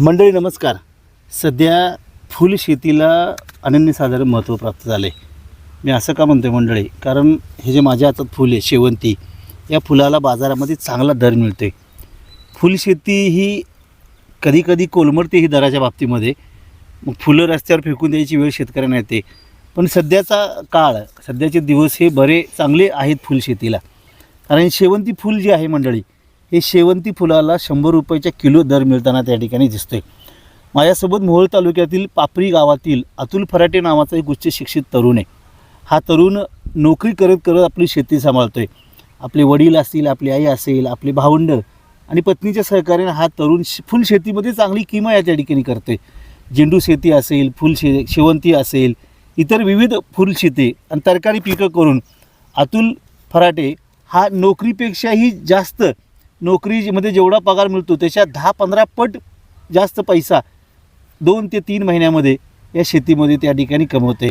मंडळी नमस्कार. सध्या फुल शेतीला अनन्यसाधारण महत्त्व प्राप्त झालं आहे मी असं का म्हणतो मंडळी कारण हे जे माझ्या हातात फुल आहे शेवंती या फुलाला बाजारामध्ये चांगला दर मिळतो आहे फुलशेती ही कधीकधी कोलमडते ही दराच्या बाबतीमध्ये. मग फुलं रस्त्यावर फेकून द्यायची वेळ शेतकऱ्यांना येते. पण सध्याचा काळ सध्याचे दिवस हे बरे चांगले आहेत फुलशेतीला कारण शेवंती फुल जे आहे मंडळी हे शेवंती फुलाला शंभर रुपयाच्या किलो दर मिळताना त्या ठिकाणी दिसतोय. माझ्यासोबत मोहोळ तालुक्यातील पापरी गावातील अतुल फराटे नावाचा एक उच्च शिक्षित तरुण आहे. हा तरुण नोकरी करत करत आपली शेती सांभाळतोय. आपले वडील असतील आपली आई असेल आपले भावंड आणि पत्नीच्या सहकार्याने हा तरुण फुल शेतीमध्ये चांगली किमा या त्या ठिकाणी करतोय. झेंडू शेती असेल फुल शे शेवंती असेल इतर विविध फुल शेती आणि तरकारी पिकं करून अतुल फराटे हा नोकरीपेक्षाही जास्त नोकरीमध्ये जेवढा पगार मिळतो त्याच्या दहा पंधरा पट जास्त पैसा दोन ते तीन महिन्यामध्ये या शेतीमध्ये त्या ठिकाणी कमवते.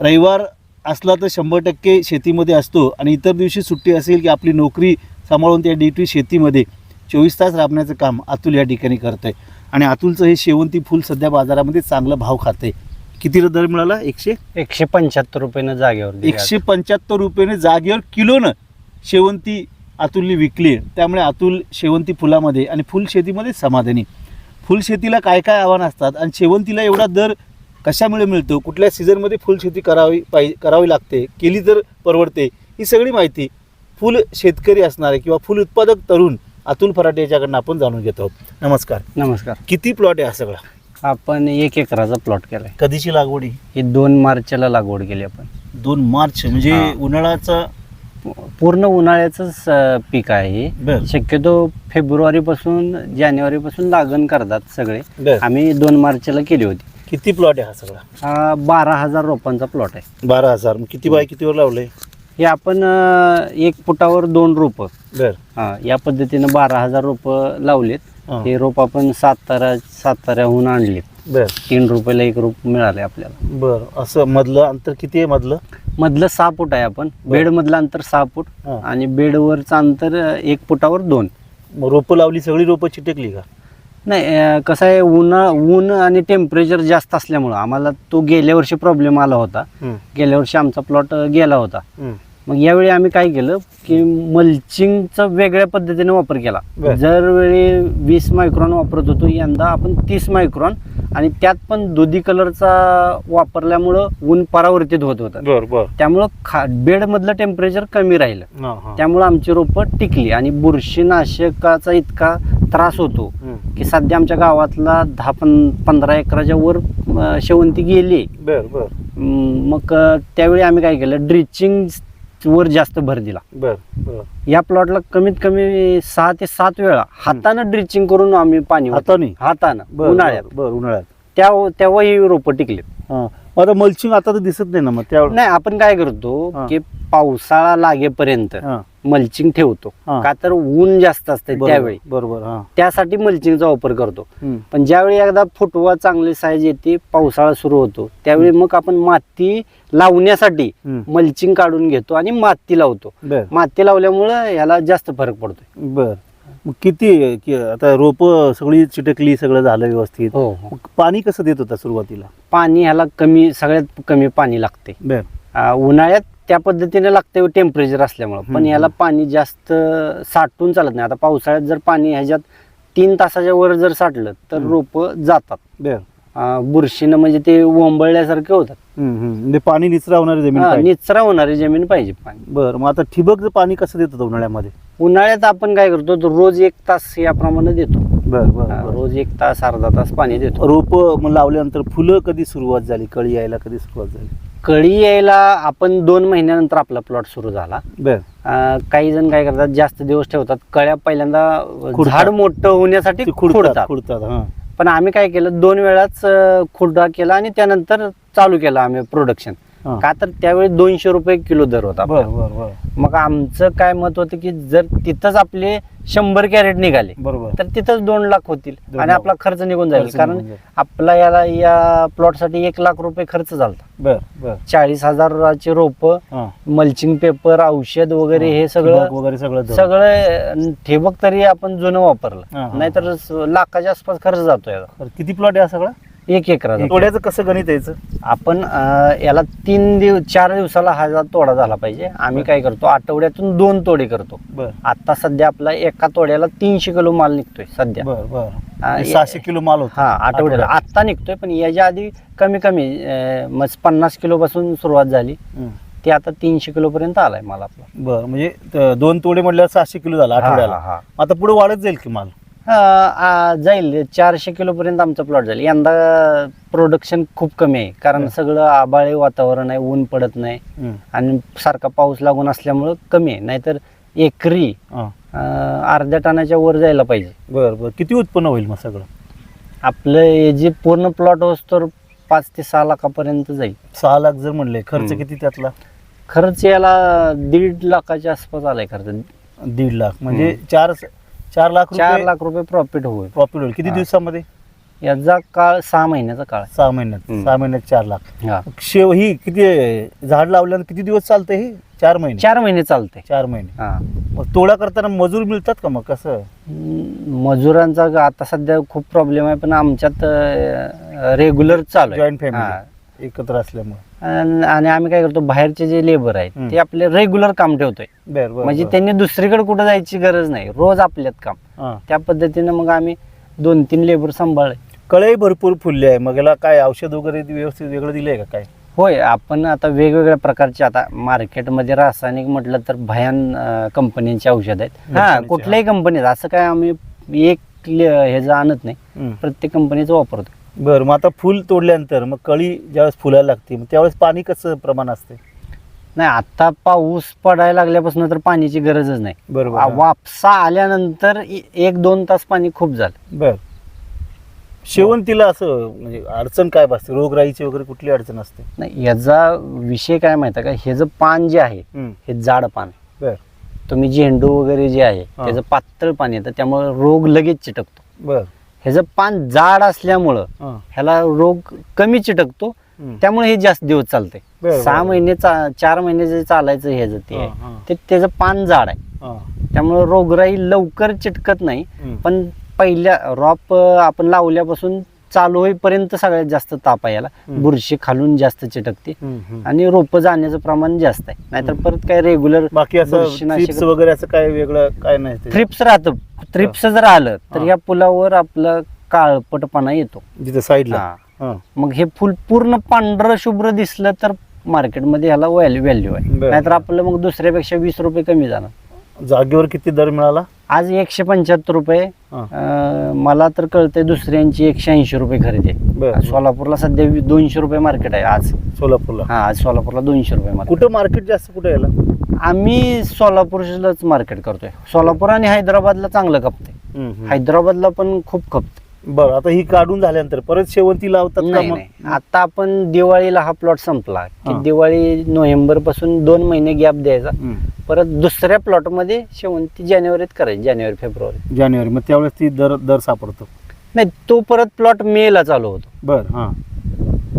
रविवार असला तर शंभर टक्के शेतीमध्ये असतो आणि इतर दिवशी सुट्टी असेल की आपली नोकरी सांभाळून त्या ड्युटी शेतीमध्ये चोवीस तास राबण्याचं काम अतुल या ठिकाणी करतं आहे आणि अतुलचं हे शेवंती फूल सध्या बाजारामध्ये चांगला भाव खातं आहे कितीला दर मिळाला? एकशे? एकशे पंच्याहत्तर रुपयानं जागेवर एकशे पंच्याहत्तर रुपयाने जागेवर किलोनं शेवंती अतुलने विकली त्यामुळे अतुल शेवंती फुलामध्ये आणि फुल शेतीमध्ये समाधानी. फुलशेतीला काय काय आव्हानं असतात आणि शेवंतीला एवढा दर कशामुळे मिळतो? कुठल्या सीझनमध्ये फुलशेती करावी पाहिजे करावी लागते? केली तर परवडते? ही सगळी माहिती फुल शेतकरी असणारे किंवा फुल उत्पादक तरुण अतुल फराटे याच्याकडनं आपण जाणून घेत आहोत. नमस्कार. नमस्कार. किती प्लॉट आहे हा सगळा? आपण एक एकराचा प्लॉट केलाय. कधीची लागवड आहे? ही दोन मार्चला लागवड केली आपण. दोन मार्च म्हणजे हा. उन्हाळ्याचा पूर्ण उन्हाळ्याचंच अं, पीक आहे. हे. बर. शक्यतो फेब्रुवारी पासून जानेवारी पासून लागण करतात सगळे. बर. आम्ही दोन मार्चला केली होती. किती प्लॉट आहे हा सगळा? हा बारा हजार रोपांचा प्लॉट आहे. बारा हजार. मग किती बाय कितीवर लावले? हे आपण अं, एक फुटावर दोन रोप. बर. हा या पद्धतीनं बारा हजार रोप लावलेत. हा. रोप आपण सातारा साताऱ्याहून आणलेत बर. तीन रुपयाला एक रोप मिळाले आपल्याला. बर. असं मधलं अंतर किती आहे मधलं? मधलं सहा फूट आहे आपण. बेड मधलं अंतर सहा फूट हा. आणि बेडवरचं अंतर अं, एक फुटावर दोन. मग रोपं लावली सगळी रोपं चिटकली का? नाही अं, कसं आहे उन्हा ऊन आणि टेम्परेचर जास्त असल्यामुळं आम्हाला तो गेल्या वर्षी प्रॉब्लेम आला होता. गेल्या वर्षी आमचा प्लॉट गेला होता. मग यावेळी आम्ही काय केलं की मल्चिंगचा वेगळ्या पद्धतीने वापर केला. बर. दरवेळी वीस मायक्रॉन वापरत होतो यंदा आपण तीस मायक्रॉन आणि त्यात पण दुधी कलरचा वापरल्यामुळं ऊन परावर्तित होत होतं. त्यामुळं खा बेडमधलं टेम्परेचर कमी राहिलं. त्यामुळं आमची रोपं टिकली आणि बुरशीनाशकाचा इतका त्रास होतो. की सध्या आमच्या गावातला दहा पं पंधरा एकराच्या वर शेवंती गेली. मग त्यावेळी आम्ही काय केलं ड्रिचिंग वर जास्त भर दिला. बर बर. या प्लॉटला कमीत कमी सहा ते सात वेळा हातानं ड्रिचिंग करून आम्ही पाणी. हाताने? हातानं बर उन्हाळ्यात. बर, उन्हाळ्यात. त्या तेव्हा ही रोपं टिकली. आता मल्चिंग आता तर दिसत नाही ना मग त्या नाही आपण काय करतो. की पावसाळा लागेपर्यंत मल्चिंग ठेवतो. का तर ऊन जास्त असते त्यावेळी. बरोबर हा. त्यासाठी मल्चिंगचा वापर करतो. पण ज्यावेळी एकदा फुटवा चांगली साईज येते पावसाळा सुरू होतो त्यावेळी मग आपण माती लावण्यासाठी. मल्चिंग काढून घेतो आणि माती लावतो. माती लावल्यामुळं याला जास्त फरक पडतोय. बर. मग किती कि- आता रोपं सगळी चिटकली सगळं झालं व्यवस्थित. हो हो. मग पाणी कसं देत होता सुरुवातीला? पाणी ह्याला कमी सगळ्यात कमी पाणी लागते. बर. आ, उन्हाळ्यात त्या पद्धतीने लागते टेम्परेचर असल्यामुळं. पण हम्म. याला पाणी जास्त साठून चालत नाही. आता पावसाळ्यात जर पाणी ह्याच्यात तीन तासाच्या वर जर साठलं तर हम्म. रोपं जातात. बर. बुरशीनं म्हणजे ते वंबळल्यासारखे होतात. हम्म, हम्म. म्हणजे पाणी निचरा होणारी जमीन हा, पाहिजे. निचरा होणारी जमीन पाहिजे पाणी. बर मग आता ठिबकचं पाणी कसं देत होतं उन्हाळ्यामध्ये? उन्हाळ्यात आपण काय करतो तर रोज एक तास याप्रमाणे देतो. बर हा. रोज एक तास अर्धा तास पाणी देतो. रोप लावल्यानंतर फुलं कधी सुरुवात झाली? कळी यायला कधी सुरुवात झाली? कळी यायला आपण दोन महिन्यानंतर आपला प्लॉट सुरू झाला. बर. अं, काही जण काय करतात जास्त दिवस ठेवतात. कळ्या पहिल्यांदा अं, खुडतात. झाड मोठं होण्यासाठी खुडतात खुडतात. खुडतात हा. पण आम्ही काय केलं दोन वेळाच अं, केला आणि त्यानंतर चालू केला आम्ही प्रोडक्शन का तर त्यावेळी दोनशे रुपये किलो दर होता बर बर बर. मग आमचं काय मत होतं की जर तिथंच आपले शंभर कॅरेट निघाले बरोबर. तर तिथंच दोन लाख होतील आणि. आपला खर्च निघून जाईल. कारण. आपला याला या प्लॉटसाठी एक लाख रुपये खर्च झाला बर बर. चाळीस हजाराचे रोप मल्चिंग पेपर औषध वगैरे हे. सगळं वगैरे सगळं. सगळं ठिबक तरी आपण जुनं वापरलं. नाहीतर लाखाच्या आसपास खर्च जातो याला किती प्लॉट आहे सगळा? एक एकरा तोड्याचं कसं गणित यायचं आपण अं, याला तीन दिवस चार दिवसाला हा तोडा झाला पाहिजे. आम्ही काय करतो आठवड्यातून दोन तोडे करतो. बर. आता सध्या आपला एका तोड्याला तीनशे किलो माल निघतोय सध्या. बर बर. हा, म्हणजे सहाशे किलो माल होता. हा आठवड्याला. आत्ता निघतोय पण याच्या आधी कमी कमी अं, मग पन्नास किलो पासून सुरुवात झाली. हं. ते आता तीनशे किलो पर्यंत आलाय माल आपला. बर म्हणजे त- दोन तोडे म्हटल्यावर सहाशे किलो झाला आठवड्याला. हा, हा. आता पुढे वाढत जाईल की माल? हा, जाईल. चारशे किलो पर्यंत आमचा प्लॉट जाईल. यंदा प्रोडक्शन खूप कमी आहे. कारण. सगळं आबाळे वातावरण आहे ऊन पडत नाही. आणि सारखा पाऊस लागून असल्यामुळं कमी आहे. नाहीतर एकरी अर्ध्या टनाच्या वर जायला पाहिजे. बर बर. किती उत्पन्न होईल मग सगळं? आपलं हे जे पूर्ण प्लॉट तर पाच ते सहा लाखापर्यंत जाईल. सहा लाख जर म्हणले खर्च. किती त्यातला? खर्च याला दीड लाखाच्या आसपास आलाय खर्च. दीड लाख. म्हणजे चार चार लाख चार रुपये लाख रुपये प्रॉफिट होईल. प्रॉफिट होईल. किती हा. दिवसामध्ये? याचा काळ सहा महिन्याचा काळ. सहा महिन्यात. सहा महिन्यात चार लाख. हा. शेव ही किती झाड लावल्यानंतर किती दिवस चालतं हे? चार महिने. चार महिने चालते चार महिने. हा. मग तोडा करताना मजूर मिळतात का मग? कसं? मजुरांचा ग- आता सध्या खूप प्रॉब्लेम आहे पण आमच्यात रेग्युलर चालू जॉईंट हा. फॅमिली एकत्र असल्यामुळे. आणि आम्ही काय करतो बाहेरचे जे लेबर आहेत. ते आपले रेग्युलर काम ठेवतोय. म्हणजे. त्यांनी दुसरीकडे कुठं जायची गरज नाही रोज आपल्यात काम. त्या पद्धतीनं मग आम्ही दोन तीन लेबर सांभाळले. कळई भरपूर फुलली आहे. मग याला काय औषध वगैरे व्यवस्थित वेगळं दिलंय का काय? होय आपण आता वेगवेगळ्या प्रकारचे आता मार्केटमध्ये रासायनिक म्हटलं तर भयान अं, कंपन्यांची औषध आहेत. हा कंपनीचे, कुठल्याही कंपनीत असं काय आम्ही एक ह्याचं आणत नाही. प्रत्येक कंपनीचं वापरतो बरं मग आता फुल तोडल्यानंतर मग कळी ज्यावेळेस फुलायला लागते मग त्यावेळेस पाणी कसं प्रमाण असते? नाही आता पाऊस पडायला लागल्यापासून तर पाण्याची गरजच नाही. बरोबर आ-. वापसा आल्यानंतर एक दोन तास पाणी खूप झालं. बर. शेवंतीला असं म्हणजे अडचण काय बसते रोगराईची वगैरे कुठली अडचण असते? नाही याचा विषय काय माहिती आहे का? हे जे पान जे आहे हं. हे जाड पान बर. तुम्ही झेंडू वगैरे जे आहे हा. त्याचं पातळ पान येतं त्यामुळे रोग लगेच चिटकतो. बर. ह्याचं पान जाड असल्यामुळं हां. ह्याला रोग कमी चिटकतो. त्यामुळे हे जास्त दिवस चालते बरं, सहा बरं. महिने चा- चार महिने जे चालायचं ह्याचं ते हां. ते त्याचं पान जाड आहे हां. त्यामुळे रोगराई लवकर चिटकत नाही. पण पहिल्या रॉप अं, आपण लावल्यापासून चालू होईपर्यंत सगळ्यात जास्त ताप आहे याला. बुरशी खालून जास्त चिटकते. आणि रोपं जाण्याचं प्रमाण जास्त आहे नाहीतर परत काय रेग्युलर बाकी असं बुरशीनाशक- चिप्स वगैरे असं काय वेगळं काय नाही ते? थ्रिप्स राहतं थ्रिप्स जर आलं तर. या फुलावर आपलं काळपटपणा येतो. जिथं साईडला हा. मग हे फुल पूर्ण पांढरं शुभ्र दिसलं तर मार्केटमध्ये ह्याला व्हॅल्यू व्हॅल्यू आहे. बरं. नाहीतर आपलं मग दुसऱ्यापेक्षा वीस रुपये कमी जाणार. जागेवर किती दर मिळाला? आज एकशे पंच्याहत्तर रुपये. हां. अं, मला तर कळतंय दुसऱ्यांची एकशे ऐंशी रुपये खरेदी आहे. बरं. सोलापूरला सध्या वी- दोनशे रुपये मार्केट आहे आज. सोलापूरला. हा आज सोलापूरला दोनशे रुपये मार्केट कुठं मार्केट जास्त कुठं यायला? आम्ही सोलापूरलाच मार्केट करतोय. सोलापूर आणि हैदराबादला चांगलं खपते. हैदराबादला पण खूप खपते बरं आता ही काढून झाल्यानंतर परत शेवंती लावतात का नाही मग? नाही. आता आपण दिवाळीला हा प्लॉट संपला. की हा. दिवाळी नोव्हेंबरपासून दोन महिने गॅप द्यायचा. परत दुसऱ्या प्लॉटमध्ये शेवंती जानेवारीत करायची जानेवारी फेब्रुवारी. जानेवारी. मग त्यावेळेस ती दर दर सापडतो. नाही तो परत प्लॉट मे ला चालू होतो. बर हां.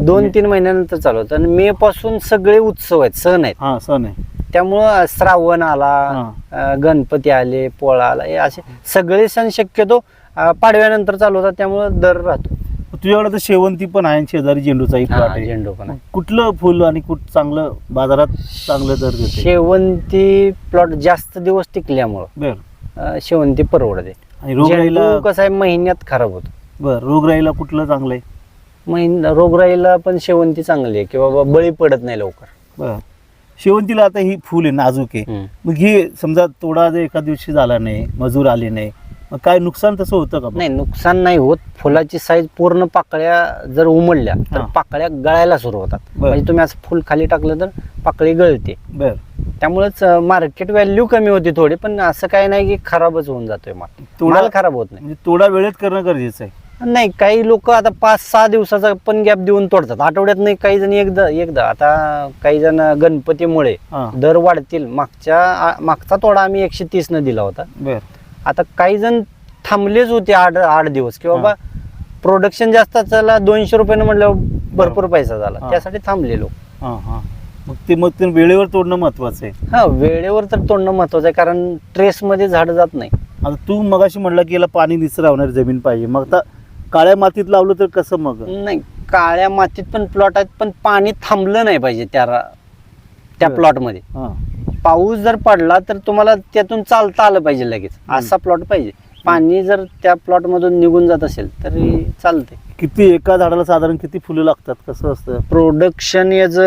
दोन तीन महिन्यानंतर चालू होतं. आणि मे पासून सगळे उत्सव आहेत सण आहेत. हां सण आहे. त्यामुळं श्रावण आला. अं, गणपती आले पोळा आला हे असे सगळे सण शक्यतो अं, पाडव्यानंतर चालू होतात त्यामुळं दर राहतो. तुझ्याकडे तर शेवंती पण आहे आणि शेजारी झेंडूचाही प्लॉट हा, आहे. झेंडू पण आहे. कुठलं फुल आणि कुठ चांगलं बाजारात चांगलं दर देते? शेवंती प्लॉट जास्त दिवस टिकल्यामुळं बर. अं, शेवंती परवडते. आणि रोगराईला झेंडू कसं आहे महिन्यात खराब होतो. बर रोगराईला कुठलं चांगलं आहे? महिन रोगराईला पण शेवंती चांगली आहे की बाबा बळी पडत नाही लवकर. बर. शेवंतीला आता ही फुल आहे नाजूक आहे. मग ही समजा तोडा जर एका दिवशी झाला नाही मजूर आले नाही मग काय नुकसान तसं होतं का नाही नुकसान नाही होत. फुलाची साईज पूर्ण पाकळ्या जर उमडल्या तर. पाकळ्या गळायला सुरू होतात. म्हणजे तुम्ही असं फुल खाली टाकलं तर पाकळी गळते. बर. त्यामुळेच मार्केट व्हॅल्यू कमी होती थोडी पण असं काही नाही की खराबच होऊन जातोय माल खराब होत नाही. म्हणजे तोडा वेळेत करणं गरजेचं आहे. नाही काही लोक आता पाच सहा दिवसाचा पण गॅप देऊन तोडतात. आठवड्यात नाही काही जण एकदा एकदा. आता काही जण गणपतीमुळे हा. दर वाढतील. मागच्या आ- मागचा तोडा आम्ही एकशे तीस न दिला होता. बर. आता काही जण थांबलेच होते आठ आठ दिवस. की बाबा प्रोडक्शन जास्त त्याला दोनशे रुपयानं म्हटल्यावर भरपूर पैसा झाला. हा. त्यासाठी थांबले लोक. हा हा. मग ते मग ते वेळेवर तोडणं महत्वाचं आहे. हा वेळेवर तर तोडणं महत्वाचं आहे कारण ट्रेसमध्ये झाड जात नाही. आता तू मगाशी म्हणला की याला पाणी निचर राहणारी जमीन पाहिजे. मग आता काळ्या मातीत लावलं तर कसं मग? नाही काळ्या मातीत पण प्लॉट आहेत पण पाणी थांबलं नाही पाहिजे त्या रा- त्या बरं. प्लॉटमध्ये हा. पाऊस जर पडला तर तुम्हाला त्यातून चालता आलं पाहिजे लगेच. असा प्लॉट पाहिजे. पाणी जर त्या प्लॉट मधून निघून जात असेल तरी चालते किती एका झाडाला साधारण किती फुलं लागतात? कसं असतं? प्रोडक्शन याच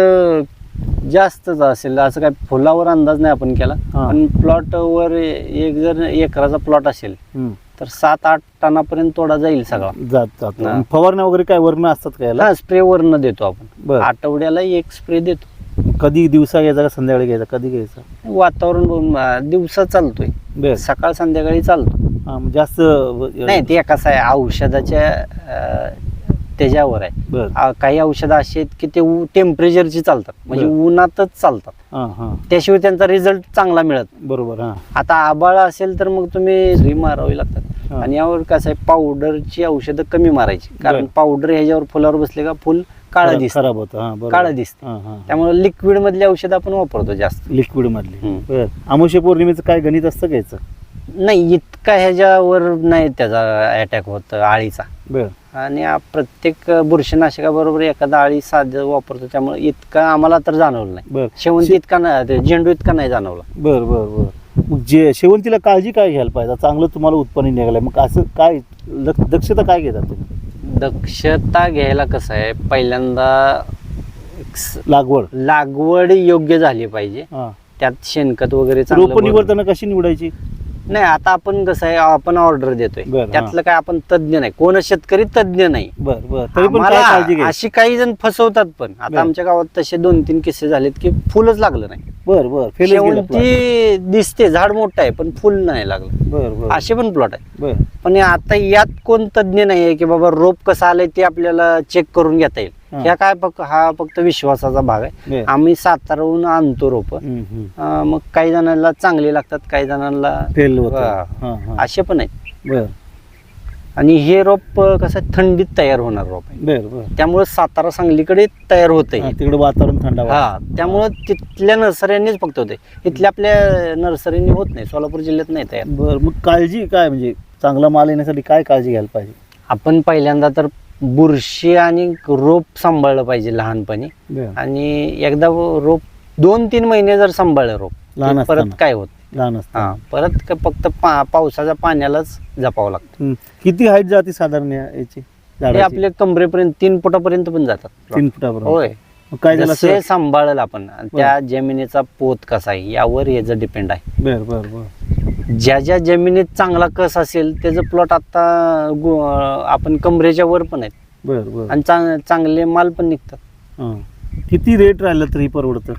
जास्तच असेल असं काय फुलावर अंदाज नाही आपण केला. हा. पण प्लॉट वर एक जर एकराचा प्लॉट असेल हम्म. तर सात आठ टनापर्यंत तोडा जाईल सगळा. जात जात. हा. फवारण्या वगैरे काय वर्ण असतात का याला? हा स्प्रे वरनं देतो आपण. बर. आठवड्याला एक स्प्रे देतो. कधी दिवसा घ्यायचा का संध्याकाळी घ्यायचा? कधी घ्यायचा? वातावरण बघून अं, दिवसा चालतोय. सकाळ संध्याकाळी चालतो. जास्त नाही ते कसं आहे औषधाच्या अं, त्याच्यावर आहे. बर. आ- काही औषधं अशी आहेत की ते टेम्परेचरची चालतात. म्हणजे बरं. उन्हातच चालतात. त्याशिवाय त्यांचा रिझल्ट चांगला मिळत. बरोबर हा. आता आबाळ असेल तर मग तुम्ही री मारावी लागतात. आणि यावर कसं आहे पावडरची औषधं कमी मारायची. कारण. पावडर ह्याच्यावर फुलावर बसले का फुल काळं दिसतं. खराब होतं हा बरोबर. काळं दिसतं. हा हा. त्यामुळे लिक्विड मधली औषधं आपण वापरतो जास्त. लिक्विड मधली. अमावस्या पौर्णिमेचं काय गणित असतं का याचं? नाही इतका ह्याच्यावर नाही त्याचा अटॅक होत आळीचा. बर. आणि आ- प्रत्येक बुरशीनाशकाबरोबर एखादा आळी साधं वापरतो त्यामुळे इतका आम्हाला तर जाणवलं नाही. बर. शेवंती इतका नाही ते झेंडू इतका नाही जाणवला. बर बर बर. मग जे शेवंतीला काळजी काय घ्यायला पाहिजे? चांगलं तुम्हाला उत्पन्न निघालंय. मग असं काय लक्ष- दक्षता काय घेता तुम्ही? दक्षता घ्यायला कसं आहे? पहिल्यांदा स- लागवड. लागवड योग्य झाली पाहिजे. हा. त्यात शेणखत वगैरे रोप. निवडताना कशी निवडायची? नाही आता आपण कसं आहे आपण ऑर्डर देतोय. बरं. त्यातलं काय आपण तज्ज्ञ नाही. कोण शेतकरी तज्ज्ञ नाही. बर बर. तरी पण काय आम्हाला काळजी घ्यायची? अशी काही जण फसवतात पण. आता. आमच्या गावात तसे दोन तीन किस्से झालेत की फुलच लागलं नाही. बर बर. फेल शेवंती दिसते झाड मोठं आहे पण फुल नाही लागलं. बर बर. असे पण प्लॉट आहे. बर. पण आता यात कोण तज्ज्ञ नाही आहे की बाबा रोप कसं आलंय ते आपल्याला चेक करून घेता येईल. ह्या काय फक्त हा फक्त विश्वासाचा भाग आहे. आम्ही साताराहून आणतो रोप. मग काही जणांना चांगले लागतात काही जणांना फेल होत असे पण आहेत. बर. आणि हे रोप कसं आहे, थंडीत तयार होणार रोप आहे. बर बर. त्यामुळे सातारा सांगलीकडे तयार होते हा, तिकडे वातावरण थंड हा त्यामुळं तिथल्या नर्सऱ्यांनीच फक्त होते इथल्या आपल्या नर्सरीनी होत नाही सोलापूर जिल्ह्यात नाही तयार. बर मग काळजी काय म्हणजे चांगला माल येण्यासाठी काय काळजी घ्यायला पाहिजे? आपण पहिल्यांदा तर बुरशी आणि रोप सांभाळलं पाहिजे लहानपणी. बर. आणि एकदा रोप दोन तीन महिने जर सांभाळलं रोप लहान परत असताना. काय होत लहान हा परत क- फक्त पा पावसाच्या पाण्यालाच जपावं लागतं. हम्म. किती हाईट जाते साधारण या- याची ते झाडाची? आपले कमरेपर्यंत तीन फुटापर्यंत पण जातात. तीन फुटापर्यंत. होय. मग काय झालं जसे सांभाळलं आपण त्या जमिनीचा पोत कसा आहे यावर याचं डिपेंड आहे. बर बर बर. ज्या ज्या जमिनीत चांगला कस असेल त्याचं प्लॉट आता गु- आपण कमरेच्या वर पण आहेत. बर बर. आणि चांग- चांगले माल पण निघतात. हा. किती रेट राहिलं तरी परवडतं?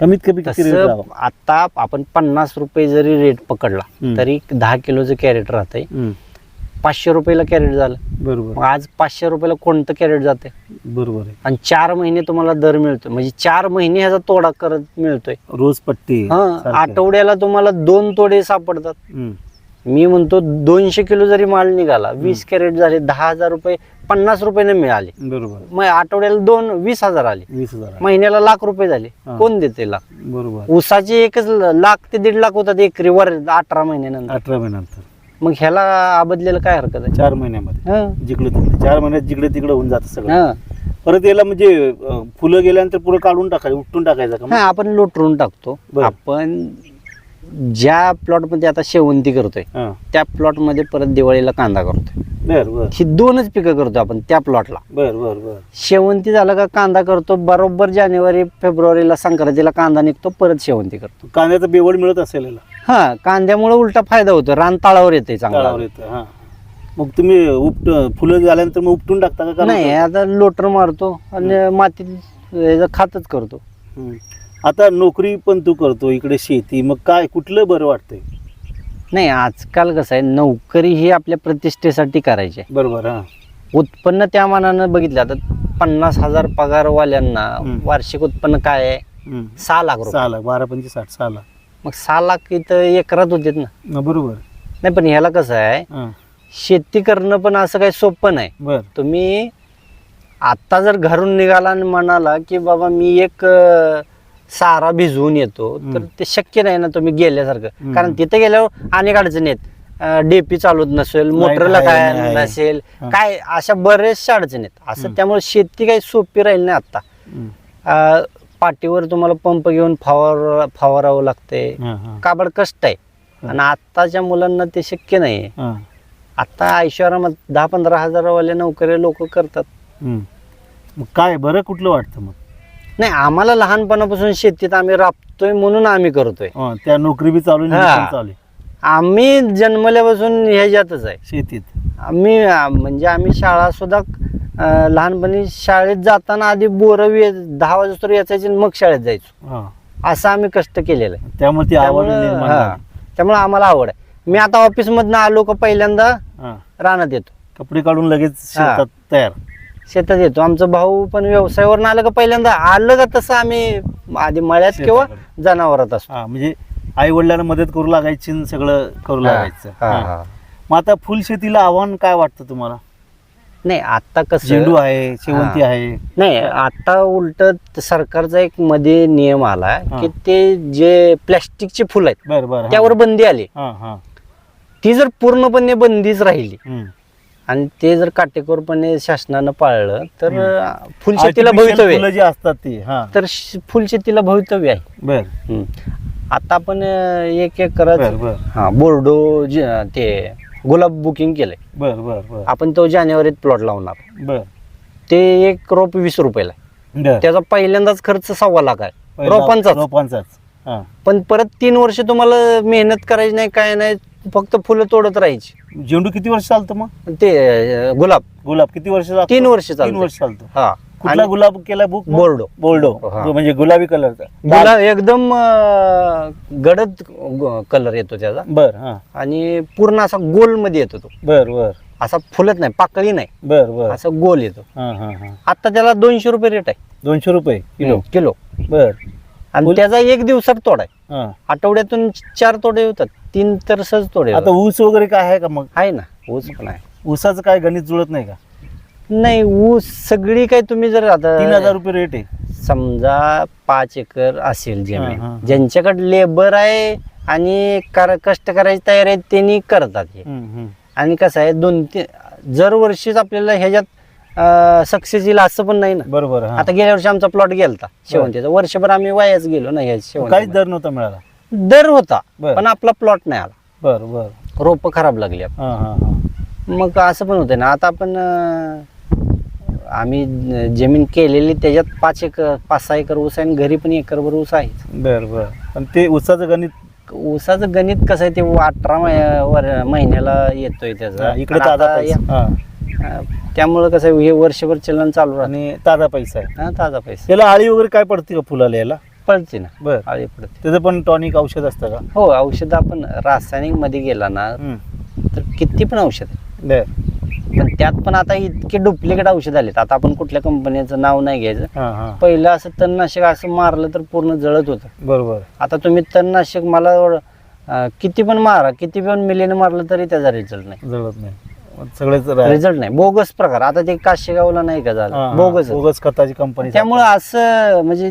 कमीत कमी किती तसं आता आपण पन्नास रुपये जरी रेट पकडला हम्म. तरी दहा किलोचं कॅरेट राहतंय हम्म. पाचशे रुपयाला कॅरेट झालं मग बरोबर आज पाचशे रुपयाला कोणतं कॅरेट जाते बरोबर आहे आणि चार महिने तुम्हाला दर मिळतो म्हणजे चार महिने ह्याचा तोडा करत मिळतोय रोज पट्टी हा सारखं. आठवड्याला तुम्हाला दोन तोडे सापडतात हम्म. मी म्हणतो दोनशे किलो जरी माल निघाला वीस कॅरेट झाले दहा हजार रुपये पन्नास रुपयाने मिळाले. बरोबर. मग आठवड्याला दोन वीस हजार आले. वीस हजार. महिन्याला लाख रुपये झाले. हा. कोण देते लाख? बरोबर. ऊसाचे एकच लाख ते दीड लाख होतात एकरी वर अठरा महिन्यानंतर. अठरा महिन्यानंतर. मग ह्याला आबदलेलं काय हरकत आहे? चार महिन्यामध्ये. हा. जिकडे तिकडे चार महिन्यात जिकडे तिकडे होऊन जातं सगळं. हा. परत याला म्हणजे अं, फुलं गेल्यानंतर पुढे काढून टाकायचं उपटून टाकायचं का मग? हा आपण लोटरून टाकतो. बरं. आपण ज्या प्लॉटमध्ये आता शेवंती करतोय हा. त्या प्लॉटमध्ये परत दिवाळीला कांदा करतोय. बर बर. ही दोनच पिकं करतो आपण त्या प्लॉटला बर बर बर. शेवंती झालं का कांदा करतो बरोबर जानेवारी फेब्रुवारीला संक्रांतीला कांदा निघतो परत शेवंती करतो. कांद्याचं बेवड मिळत असेल याला. हा कांद्यामुळे उलटा फायदा होतो रान ताळावर येते चांगला. तळावर येतं हा. मग तुम्ही उपट फुलं झाल्यानंतर मग उपटून टाकता का? नाही आता लोटर मारतो आणि मातीत खातच करतो. हम्म. आता नोकरी पण तू करतो इकडे शेती मग काय कुठलं बरं वाटतंय? नाही आजकाल कसं आहे नोकरी ही आपल्या प्रतिष्ठेसाठी करायची आहे. बरोबर हा. उत्पन्न त्या मानानं बघितलं आता पन्नास हजार पगारवाल्यांना हम्म. वार्षिक उत्पन्न काय आहे? हम्म. सहा लाख रुपये. सहा लाख बारा पंचे साठ सहा लाख. मग सहा लाख इथं एकरात होते ना. बरोबर. नाही पण ह्याला कसं आहे हा. शेती करणं पण असं काही सोपं नाही. बर. तुम्ही आत्ता जर घरून निघाला आणि म्हणाला की बाबा मी एक अं, सारा भिजवून येतो तर. ते शक्य नाही ना तुम्ही गेल्यासारखं. कारण तिथे गेल्यावर अनेक अडचणी आहेत डेपी चालूत नसेल मोटरला काय. नसेल. काय अशा बरेचशा अडचणी आहेत असं. त्यामुळे शेती काही सोपी राहील नाही. अं, पाठीवर तुम्हाला पंप घेऊन फवार फवारावं लागते हा. काबड कष्ट आहे आणि आत्ताच्या मुलांना ते शक्य नाही. आता ऐश्वर्यामध्ये दहा पंधरा हजारावाले नोकरी लोक करतात काय बरं कुठलं वाटतं मग नाही आम्हाला लहानपणापासून शेतीत आम्ही राबतोय म्हणून आम्ही करतोय हा, त्या नोकरी बी चालू आहे, हा. चालू आहे. आम्ही जन्मल्यापासून ह्याच्यातच आहे शेतीत आम्ही म्हणजे आम्ही शाळा सुद्धा अं, लहानपणी शाळेत जाताना आधी बोरं वे दहा वाजता याचायचे आणि मग शाळेत जायचो हा असं आम्ही कष्ट केलेलं आहे त्यामुळे ती आवड त्यामुळं निर्माण हा. झाली. त्यामुळे आम्हाला आवड आहे मी आता ऑफिसमधनं आलो का पहिल्यांदा हा. रानात येतो कपडे काढून लगेच हा. शेतात तयार शेतात येतो आमचं भाऊ पण व्यवसायावरून आलं का पहिल्यांदा आलं का तसं आम्ही आधी मळ्यात किंवा शेताकडे. जनावरात असतो हा म्हणजे आई वडिलांना मदत करू लागायची आणि सगळं करू लागायचं हा, हा. हा. मग आता फुल शेतीला आव्हान काय वाटतं तुम्हाला नाही आता कसं झेंडू आहे शेवंती हा. आहे नाही आता उलट सरकारचा एक मध्ये नियम आला हा. की ते जे प्लॅस्टिकचे फुल आहेत बर बर. त्यावर बंदी आली हा हा ती जर पूर्णपणे बंदीच राहिली हम्म. आणि ते जर काटेकोरपणे शासनानं पाळलं तर. फुलशेतीला Artificial भवितव्य फुलं आहे. जी असतात ती हा. तर श- फुलशेतीला भवितव्य आहे. बर. हम्म. आता आपण अं, एक एक करत बर बर. हा बोर्डो ज- ते गुलाब बुकिंग केलंय. बर बर बर. आपण तो जानेवारीत प्लॉट लावणार. बर. ते एक रोप वीस रुपयाला आहे. बर. त्याचा पहिल्यांदाच खर्च सव्वा लाख आहे. पहिला- रोपांचाच. रोपांचाच हा. पण परत तीन वर्ष तुम्हाला मेहनत करायची नाही काय नाही फक्त फुलं तोडत राहायची. झेंडू किती वर्ष चालतो मग? ते अं, गुलाब. गुलाब. किती वर्ष चालतो? तीन वर्ष तीन चालतं. वर्ष चालतो. हा. कुठला आणि गुलाब केला बुक बोर्डो. बोर्डो. हा. म्हणजे गुलाबी कलरचा. गुलाब एकदम अं, गडद कलर येतो त्याचा. बर हा. आणि पूर्ण असा गोलमध्ये येतो तो. बर बर. असा फुलत नाही पाकळी नाही. बर बर. असा गोल येतो. हा हा हा. आता त्याला दोनशे रुपये रेट आहे. दोनशे रुपये किलो? किलो. बर. आणि त्याचा एक दिवसात तोड आहे. हा. आठवड्यातून चार तोडे होतात. तीन तर सहज तोडे आता होतात. ऊस वगैरे काय आहे का मग? आहे ना. ऊस पण आहे. ऊसाचं काय गणित जुळत नाही का? नाही ऊस सगळी काही तुम्ही जर तीन हजार आता रुपये रेट आहे. समजा पाच एकर असेल हा, हा. जमीन ज्यांच्याकडे लेबर आहे आणि कर कष्ट करायची तयारी आहे त्यांनी करतात हे. हम्म, हम्म. आणि कसं आहे दोन तीन जर वर्षीच आपल्याला ह्याच्यात सक्सेस येईल असं पण नाही ना. बरोबर हा. आता गेल्या वर्षी आमचा प्लॉट गेलता शेवंतीचा. वर्षभर आम्ही वायाच गेलो ना ह्या काहीच शेवंती दर नव्हता मिळाला? दर होता बरं. पण आपला प्लॉट नाही आला. बर बर. रोप खराब लागली हा हा हा. मग असं पण होतं ना. आता आपण अं, आम्ही जमीन केलेली त्याच्यात पाच एकर पाच सहा एकर ऊस आहे आणि घरी पण एकरभर ऊस आहे. बर बर. पण ते ऊसाचं गणित ऊसाचं गणित कसं आहे ते अठरा वर- महिन्याला येतोय त्याचा. इकडे आणि ताजा आता पैसा. या-. अं, त्यामुळं कसं आहे हे वर्षभर चलन चालू राहतं. आणि ताजा पैसा आहे. हा ताजा पैसा. याला आळी वगैरे काय पडते का फुलाला याला? पडते ना. बर. आळी पडते. त्याचं पण टॉनिक औषध असतं का? हो औषध आपण रासायनिकमध्ये गेला ना हम्म. तर किती पण औषध. आहे बर. पण त्यात पण आता इतके डुप्लिकेट औषध आलेत. आता आपण कुठल्या कंपनीचं नाव नाही घ्यायचं. हा हा. पहिलं असं तणनाशक असं मारलं तर पूर्ण जळत होतं. बरोबर. आता तुम्ही तणनाशक मला अं, किती पण मारा किती पण मिलीने मारलं तरी त्याचा रिझल्ट नाही. जळत नाही. सगळेच रा- रिझल्ट नाही. बोगस प्रकार. आता ते काशेगावला नाही का हा, झालं? हा. बोगस बोगस खताची कंपनी त्यामुळं असं म्हणजे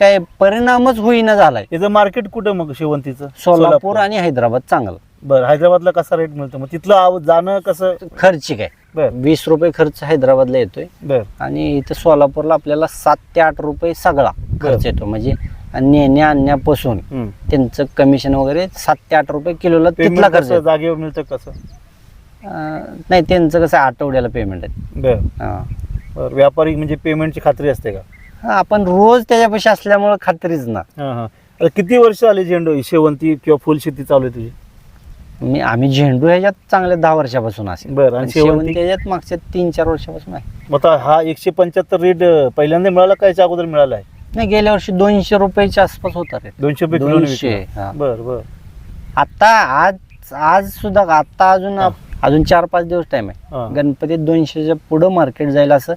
काय परिणामच होईना झालाय. याचं मार्केट कुठं मग शेवंतीचं? सोलापूर. आणि हैदराबाद चांगलं. बर हैदराबादला कसा रेट मिळतो? मग तिथलं आव- जाणं कसं? खर्चिक आहे बर. वीस रुपये खर्च हैदराबादला येतोय. बर. आणि इथं सोलापूरला आपल्याला सात ते आठ रुपये सगळा खर्च येतो. म्हणजे नेण्या आणण्यापासून हम्म. त्यांचं कमिशन वगैरे सात ते आठ रुपये किलोला तिथला पेमेंट खर्च कसं? येतो. जागेवर मिळतं कसं? अं, नाही त्यांचं कसं आठवड्याला पेमेंट आहे. बर. हा. बर व्यापारी म्हणजे पेमेंटची खात्री असते का? हा, आपण रोज त्याच्यापाशी असल्यामुळे खात्रीच ना. हा हा. किती वर्ष आले झेंडू? शेवंती किंवा फुलशेती चालू आहे तुझी? मी आम्ही झेंडू ह्याच्यात चांगले दहा वर्षापासून असेल बरं, आणि आणि शेवंती? शेवंती ह्याच्यात मागच्या तीन चार वर्षापासून आहे. मग आता हा एकशे पंच्याहत्तर रेट पहिल्यांदा मिळाला का याच्या अगोदर मिळाला आहे? नाही गेल्या वर्षी दोनशे रुपयाच्या आसपास होता रे दोनशे रुपये दोनशे, हा. बर बर. आता आज आज सुद्धा आता अजून अजून चार पाच दिवस टाइम हा. आहे गणपतीत दोनशेच्या पुढं मार्केट जाईल असं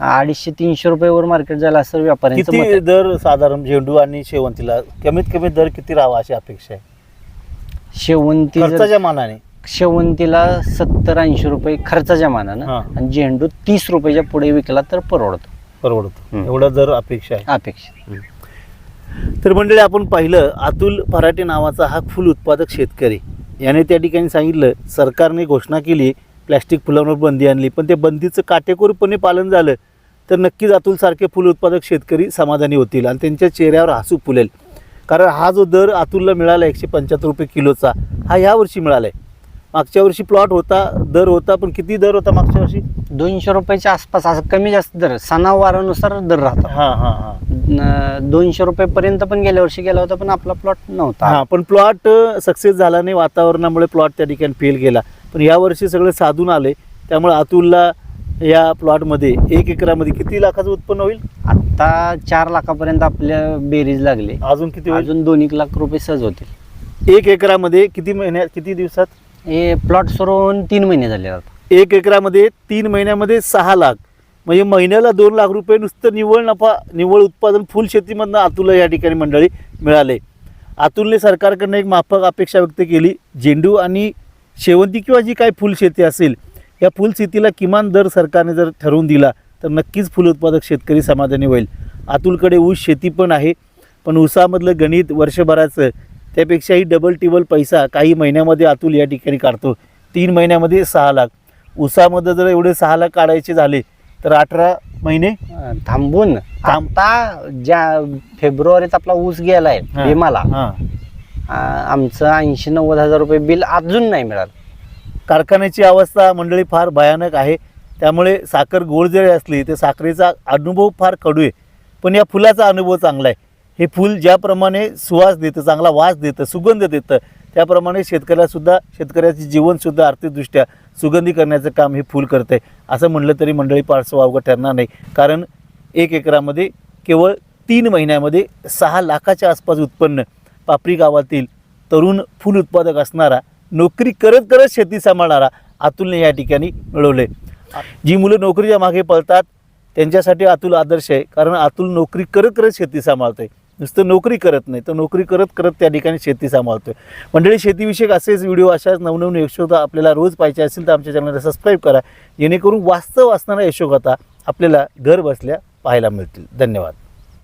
अडीचशे तीनशे रुपयेवर मार्केट जाईल असं व्यापाऱ्यांचं मत किती आहे. दर साधारण झेंडू आणि शेवंतीला कमीत कमी दर किती राहावा अशी अपेक्षा आहे? शेवंती जर- खर्चाच्या मानाने. शेवंतीला सत्तर ऐंशी रुपये खर्चाच्या मानानं हा. आणि झेंडू तीस रुपयाच्या पुढे विकला तर परवडतो. परवडतो. हम्म. एवढा दर अपेक्षा आहे. अपेक्षा तर मंडळी आपण पाहिलं अतुल फराटे नावाचा हा फुल उत्पादक शेतकरी. याने त्या ठिकाणी सांगितलं सरकारने घोषणा केली प्लॅस्टिक फुलांवर बंदी आणली पण ते बंदीचं काटेकोरपणे पालन झालं तर नक्कीच अतुलसारखे फुल उत्पादक शेतकरी समाधानी होतील आणि त्यांच्या चेहऱ्यावर हसू फुलेल कारण हा जो दर अतुलला मिळाला एकशे पंच्याहत्तर रुपये किलोचा हा ह्या वर्षी मिळाला आहे मागच्या वर्षी प्लॉट होता दर होता पण किती दर होता मागच्या वर्षी? दोनशे रुपयाच्या आसपास असं कमी जास्त दर सणावारानुसार दर राहतात हां हां हां. न- दोनशे रुपयेपर्यंत पण गेल्या वर्षी गेला होता पण आपला प्लॉट नव्हता. हा पण प्लॉट सक्सेस झाला नाही वातावरणामुळे प्लॉट त्या ठिकाणी फेल गेला. पण यावर्षी सगळे साधून आले त्यामुळे अतुलला या प्लॉटमध्ये एक एकरामध्ये किती लाखाचं उत्पन्न होईल? आता चार लाखापर्यंत आपल्या बेरीज लागले. अजून किती होईल? अजून दोन एक लाख रुपये सहज होतील. एक एकरामध्ये किती महिन्यात किती दिवसात? हे प्लॉट सुरू होऊन तीन महिने झाले आता. एक एकरामध्ये तीन महिन्यामध्ये सहा लाख. म्हणजे महिन्याला दोन लाख रुपये नुसतं निव्वळ नफा निव्वळ उत्पादन फुल शेतीमधनं अतुलला या ठिकाणी मंडळी मिळाले. अतुलने सरकारकडनं एक माफक अपेक्षा व्यक्त केली. झेंडू आणि शेवंती किंवा जी काही फुलशेती असेल या फुलशेतीला किमान दर सरकारने जर ठरवून दिला तर नक्कीच फुल उत्पादक शेतकरी समाधानी होईल. अतुलकडे ऊस शेती पण आहे पण ऊसामधलं गणित वर्षभराचं त्यापेक्षाही डबल टिबल पैसा काही महिन्यामध्ये अतुल या ठिकाणी काढतो. तीन महिन्यामध्ये सहा लाख. ऊसामध्ये जर एवढे सहा लाख काढायचे झाले तर अठरा महिने? थांबून. थांब- आता ज्या फेब्रुवारीत आपला ऊस गेलाय. आ- आमचं ऐंशी नव्वद हजार रुपये बिल अजून नाही मिळालं. कारखान्याची अवस्था मंडळी फार भयानक आहे. त्यामुळे साखर गोड जरी असली तर साखरेचा अनुभव फार कडू आहे. पण या फुलाचा अनुभव चांगला आहे. हे फूल ज्याप्रमाणे सुवास देतं चांगला वास देतं सुगंध देतं त्याप्रमाणे शेतकऱ्यासुद्धा शेतकऱ्याची जीवनसुद्धा आर्थिकदृष्ट्या सुगंधी करण्याचं काम हे फूल करतं आहे असं म्हणलं तरी मंडळी फारसं वावगं ठरणार नाही. कारण एक एकरामध्ये केवळ तीन महिन्यामध्ये सहा लाखाच्या आसपास उत्पन्न पापरी गावातील तरुण फूल उत्पादक असणारा नोकरी करत करत शेती सांभाळणारा अतुलने या ठिकाणी मिळवले. जी मुलं नोकरीच्या मागे पळतात त्यांच्यासाठी अतुल आदर्श आहे. कारण अतुल नोकरी करत करत शेती सांभाळतोय. नुसतं नोकरी करत नाही तर नोकरी करत करत त्या ठिकाणी शेती सांभाळतोय. मंडळी शेतीविषयक असेच व्हिडिओ अशाच नवनवीन यशोगाथा आपल्याला रोज पाहिजे असेल तर आमच्या चॅनलला सबस्क्राईब करा. जेणेकरून वास्तव असणारा यशोगाथा आपल्याला घर बसल्या पाहायला मिळतील. धन्यवाद.